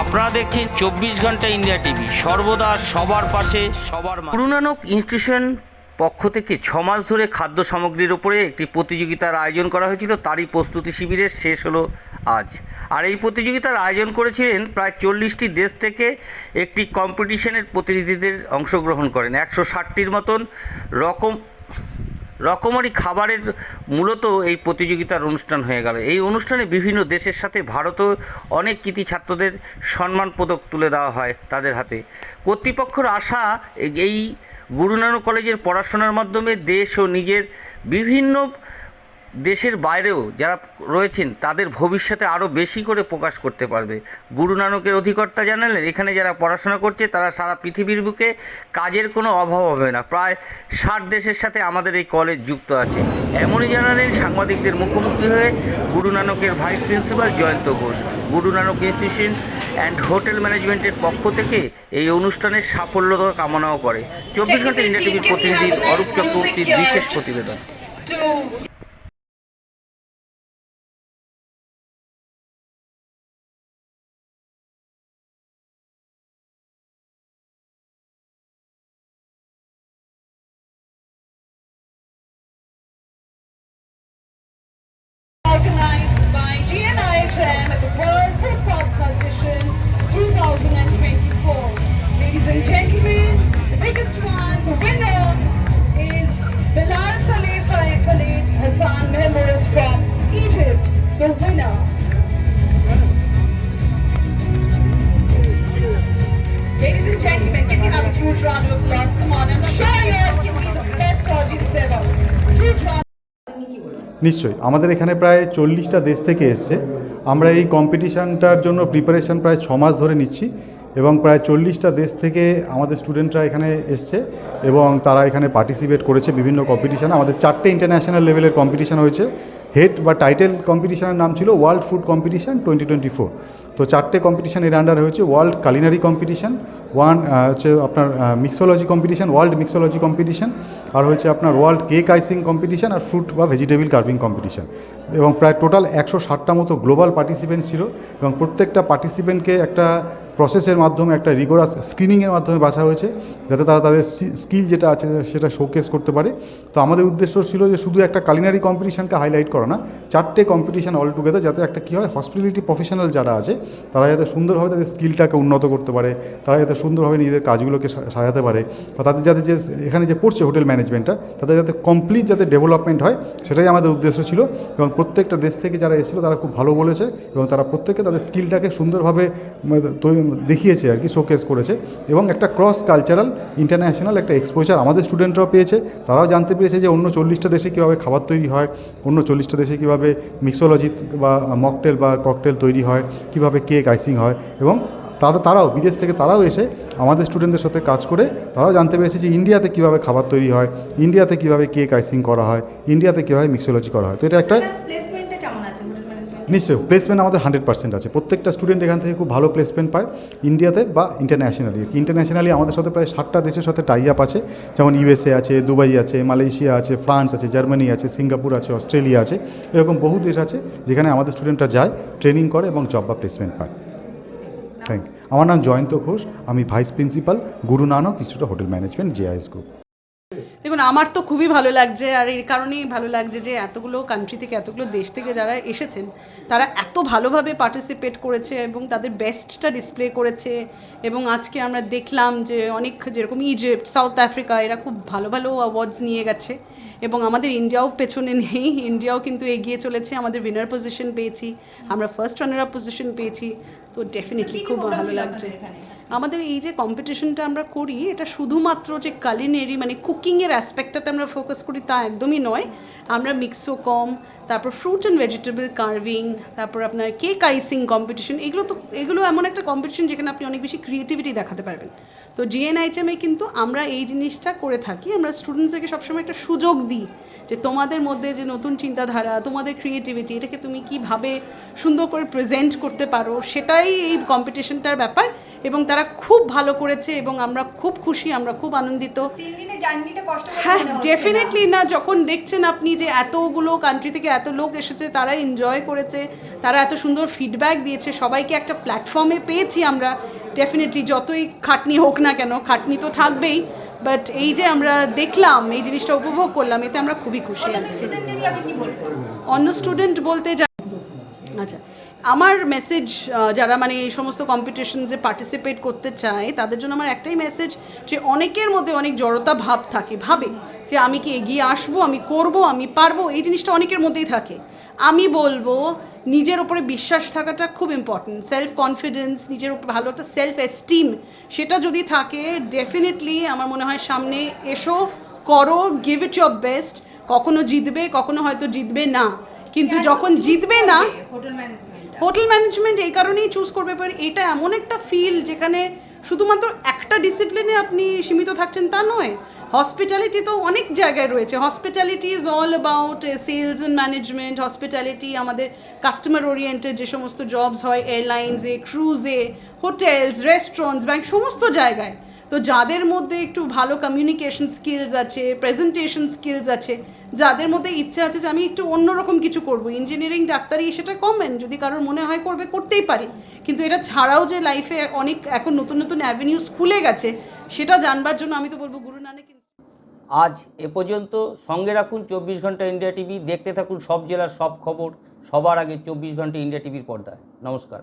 আপনারা দেখছেন চব্বিশ ঘণ্টা ইন্ডিয়া টিভি। সর্বদা সবার পাশে, সবার গুরুনানক ইনস্টিটিউশন পক্ষ থেকে ছ মাস ধরে খাদ্য সামগ্রীর উপরে একটি প্রতিযোগিতার আয়োজন করা হয়েছিল। তারই প্রস্তুতি শিবিরের শেষ হলো আজ। আর এই প্রতিযোগিতার আয়োজন করেছিলেন প্রায় চল্লিশটি দেশ থেকে একটি কম্পিটিশনের প্রতিনিধিদের অংশগ্রহণ করেন। একশো ষাটটির মতন রকম রকমারি খাবারের মূলত এই প্রতিযোগিতার অনুষ্ঠান হয়ে গেল। এই অনুষ্ঠানে বিভিন্ন দেশের সাথে ভারতও অনেক কৃতি ছাত্রদের সম্মান পদক তুলে দেওয়া হয় তাদের হাতে। কর্তৃপক্ষের আশা এই- গুরুনানক গুরু নানক কলেজের পড়াশোনার মাধ্যমে দেশ ও নিজের বিভিন্ন দেশের বাইরেও যারা রয়েছেন, তাদের ভবিষ্যতে আরও বেশি করে প্রকাশ করতে পারবে। গুরু নানকের অধিকর্তা জানালেন, এখানে যারা পড়াশোনা করছে, তারা সারা পৃথিবীর বুকে কাজের কোনো অভাব হবে না। প্রায় ষাট দেশের সাথে আমাদের এই কলেজ যুক্ত আছে। এমনই জানালেন সাংবাদিকদের মুখোমুখি হয়ে গুরু নানকের vice principal Jayanta Ghosh. Guru Nanak institution and hotel ম্যানেজমেন্টের পক্ষ থেকে এই অনুষ্ঠানের সাফল্যতা কামনাও করে। চব্বিশ ঘণ্টা ইন্ডিয়া টিভির প্রতিনিধি অরূপ চক্রবর্তীর বিশেষ প্রতিবেদন। Round. নিশ্চয়ই। আমাদের এখানে প্রায় চল্লিশটা দেশ থেকে এসছে। আমরা এই কম্পিটিশানটার জন্য প্রিপারেশন প্রায় ছ মাস ধরে নিচ্ছি এবং প্রায় চল্লিশটা দেশ থেকে আমাদের স্টুডেন্টরা এখানে এসছে এবং তারা এখানে পার্টিসিপেট করেছে বিভিন্ন কম্পিটিশান আমাদের চারটে ইন্টারন্যাশনাল লেভেলের কম্পিটিশান হয়েছে। হেড বা টাইটেল কম্পিটিশানের নাম ছিল world food competition twenty twenty four তো চারটে কম্পিটিশান এর আন্ডারে হয়েছে ওয়ার্ল্ড কালিনারি কম্পিটিশান ওয়ান হচ্ছে আপনার mixology competition world mixology competition আর হচ্ছে আপনার ওয়ার্ল্ড কেক আইসিং কম্পিটিশান আর ফ্রুট বা ভেজিটেবল কার্ভিং কম্পিটিশান এবং প্রায় টোটাল একশো ষাটটা মতো গ্লোবাল পার্টিসিপেন্ট ছিল এবং প্রত্যেকটা পার্টিসিপেন্টকে একটা প্রসেসের মাধ্যমে, একটা রিগোরাস স্ক্রিনিংয়ের মাধ্যমে বাছা হয়েছে যাতে তারা তাদের স্কিল যেটা আছে সেটা শোকেস করতে পারে। তো আমাদের উদ্দেশ্য ছিল যে শুধু একটা কালিনারি কম্পিটিশানকে হাইলাইট করা। না চারটে কম্পিটিশান অল টুগেদার যাতে একটা কী হয় হসপিটালিটি প্রফেশনাল যারা আছে তারা যাতে সুন্দরভাবে তাদের স্কিলটাকে উন্নত করতে পারে তারা যাতে সুন্দরভাবে নিজেদের কাজগুলোকে সাজাতে পারে বা তাদের যাতে যে এখানে যে পড়ছে হোটেল ম্যানেজমেন্টটা তাদের যাতে কমপ্লিট যাতে ডেভেলপমেন্ট হয় সেটাই আমাদের উদ্দেশ্য ছিল। এবং প্রত্যেকটা দেশ থেকে যারা এসেছিল তারা খুব ভালো বলেছে এবং তারা প্রত্যেকে তাদের স্কিলটাকে সুন্দরভাবে উম, দেখিয়েছে আর কি শোকেস করেছে। এবং একটা ক্রস কালচারাল ইন্টারন্যাশনাল একটা এক্সপোজার আমাদের স্টুডেন্টরাও পেয়েছে। তারাও জানতে পেরেছে যে অন্য চল্লিশটা দেশে কীভাবে খাবার তৈরি হয় অন্য চল্লিশটা দেশে কীভাবে মিক্সোলজি বা মকটেল বা ককটেল তৈরি হয়, কীভাবে কেক আইসিং হয় এবং তারা, তারাও, বিদেশ থেকে তারাও এসে আমাদের স্টুডেন্টদের সাথে কাজ করে তারাও জানতে পেরেছে যে ইন্ডিয়াতে কীভাবে খাবার তৈরি হয় ইন্ডিয়াতে কীভাবে কেক আইসিং করা হয় ইন্ডিয়াতে কীভাবে মিক্সোলজি করা হয়। তো এটা একটা প্লেসমেন্টটা কেমন আছে হোটেল ম্যানেজমেন্ট নিশ্চয়ই প্লেসমেন্ট আমাদের হান্ড্রেড পার্সেন্ট আছে। প্রত্যেকটা স্টুডেন্ট এখান থেকে খুব ভালো প্লেসমেন্ট পায় ইন্ডিয়াতে বা ইন্টারন্যাশনালি ইন্টারন্যাশনালি আমাদের সাথে প্রায় ষাটটা দেশের সাথে টাই আপ আছে। যেমন ইউএসএ আছে দুবাই আছে মালয়েশিয়া আছে ফ্রান্স আছে জার্মানি আছে সিঙ্গাপুর আছে অস্ট্রেলিয়া আছে। এরকম বহু দেশ আছে যেখানে আমাদের স্টুডেন্টরা যায় ট্রেনিং করে এবং জব বা প্লেসমেন্ট পায়। থ্যাংক আমার নাম জয়ন্ত ঘোষ, আমি vice principal Guru Nanak institute hotel management JIS group দেখুন, আমার তো খুবই ভালো লাগছে, আর এই কারণেই ভালো লাগছে যে এতগুলো কান্ট্রি থেকে, এতগুলো দেশ থেকে যারা এসেছেন, তারা এত ভালোভাবে পার্টিসিপেট করেছে এবং তাদের বেস্টটা ডিসপ্লে করেছে এবং আজকে আমরা দেখলাম যে অনেক যেরকম ইজিপ্ট সাউথ আফ্রিকা এরা খুব ভালো ভালো অ্যাওয়ার্ডস নিয়ে গেছে এবং আমাদের ইন্ডিয়াও পেছনে নেই ইন্ডিয়াও কিন্তু এগিয়ে চলেছে, আমাদের উইনার পজিশন পেয়েছি, আমরা ফার্স্ট রানার আপ পজিশন পেয়েছি। তো ডেফিনেটলি খুব ভালো লাগছে। আমাদের এই যে কম্পিটিশনটা আমরা করি এটা শুধুমাত্র যে কালিনেরি মানে কুকিংয়ের অ্যাসপেক্টটাতে আমরা ফোকাস করি তা একদমই নয়। আমরা মিক্সো কম তারপর ফ্রুট অ্যান্ড ভেজিটেবল কার্ভিং তারপর আপনার কেক আইসিং কম্পিটিশন এগুলো তো, এগুলো এমন একটা কম্পিটিশন যেখানে আপনি অনেক বেশি ক্রিয়েটিভিটি দেখাতে পারবেন। তো জিএনআইচএমে কিন্তু আমরা এই জিনিসটা করে থাকি, আমরা স্টুডেন্টসদেরকে সবসময় একটা সুযোগ দিই যে তোমাদের মধ্যে যে নতুন চিন্তাধারা, তোমাদের ক্রিয়েটিভিটি এটাকে তুমি কীভাবে সুন্দর করে প্রেজেন্ট করতে পারো, সেটাই এই কম্পিটিশনটার ব্যাপার। এবং তারা খুব ভালো করেছে এবং আমরা খুব খুশি আমরা খুব আনন্দিত। হ্যাঁ ডেফিনেটলি না? যখন দেখছেন আপনি যে এতগুলো কান্ট্রি থেকে এত লোক এসেছে তারা এনজয় করেছে তারা এত সুন্দর ফিডব্যাক দিয়েছে সবাইকে একটা প্ল্যাটফর্মে পেয়েছি আমরা। ডেফিনেটলি যতই খাটনি হোক না কেন খাটনি তো থাকবেই বাট এই যে আমরা দেখলাম এই জিনিসটা উপভোগ করলাম এতে আমরা খুবই খুশি আছি। অন্য স্টুডেন্ট বলতে যা আচ্ছা আমার মেসেজ যারা মানে এই সমস্ত কম্পিটিশনসে পার্টিসিপেট করতে চায় তাদের জন্য আমার একটাই মেসেজ যে অনেকের মধ্যে অনেক জড়তা ভাব থাকে। ভাবে যে আমি কি এগিয়ে আসব আমি করব আমি পারব? এই জিনিসটা অনেকের মধ্যেই থাকে। আমি বলব নিজের ওপরে বিশ্বাস থাকাটা খুব ইম্পর্টেন্ট সেলফ কনফিডেন্স নিজের উপর ভালো একটা সেলফ এস্টিম সেটা যদি থাকে ডেফিনেটলি আমার মনে হয় সামনে এসো করো গিভ ইট ইয়োর বেস্ট কখনো জিতবে কখনো হয়তো জিতবে না। কিন্তু যখন জিতবে না হোটেল ম্যানেজমেন্ট হোটেল ম্যানেজমেন্ট এই কারণেই চুজ করবে পারে এটা এমন একটা ফিল্ড যেখানে শুধুমাত্র একটা ডিসিপ্লিনে আপনি সীমিত থাকছেন তা নয় হসপিটালিটি তো অনেক জায়গায় রয়েছে। Hospitality is all about sales and management hospitality আমাদের কাস্টমার ওরিয়েন্টেড যে সমস্ত জবস হয় এয়ারলাইন্সে ক্রুজে হোটেলস রেস্টুরেন্টস ব্যাংক সমস্ত জায়গায়। তো যাদের মধ্যে একটু ভালো কমিউনিকেশন স্কিলস আছে প্রেজেন্টেশন স্কিলস আছে, যাদের মধ্যে ইচ্ছা আছে যে আমি একটু অন্যরকম কিছু করব ইঞ্জিনিয়ারিং ডাক্তারি সেটা কমেন যদি কারোর মনে হয় করবে, করতেই পারি। কিন্তু এটা ছাড়াও যে লাইফে অনেক এখন নতুন নতুন অ্যাভিনিউস খুলে গেছে, সেটা জানবার জন্য আমি তো বলব গুরু নানক আজ এ পর্যন্ত সঙ্গে রাখুন চব্বিশ ঘণ্টা ইন্ডিয়া টিভি দেখতে থাকুন সব জেলার সব খবর, সবার আগে চব্বিশ ঘণ্টা ইন্ডিয়া টিভির পর্দায়। নমস্কার।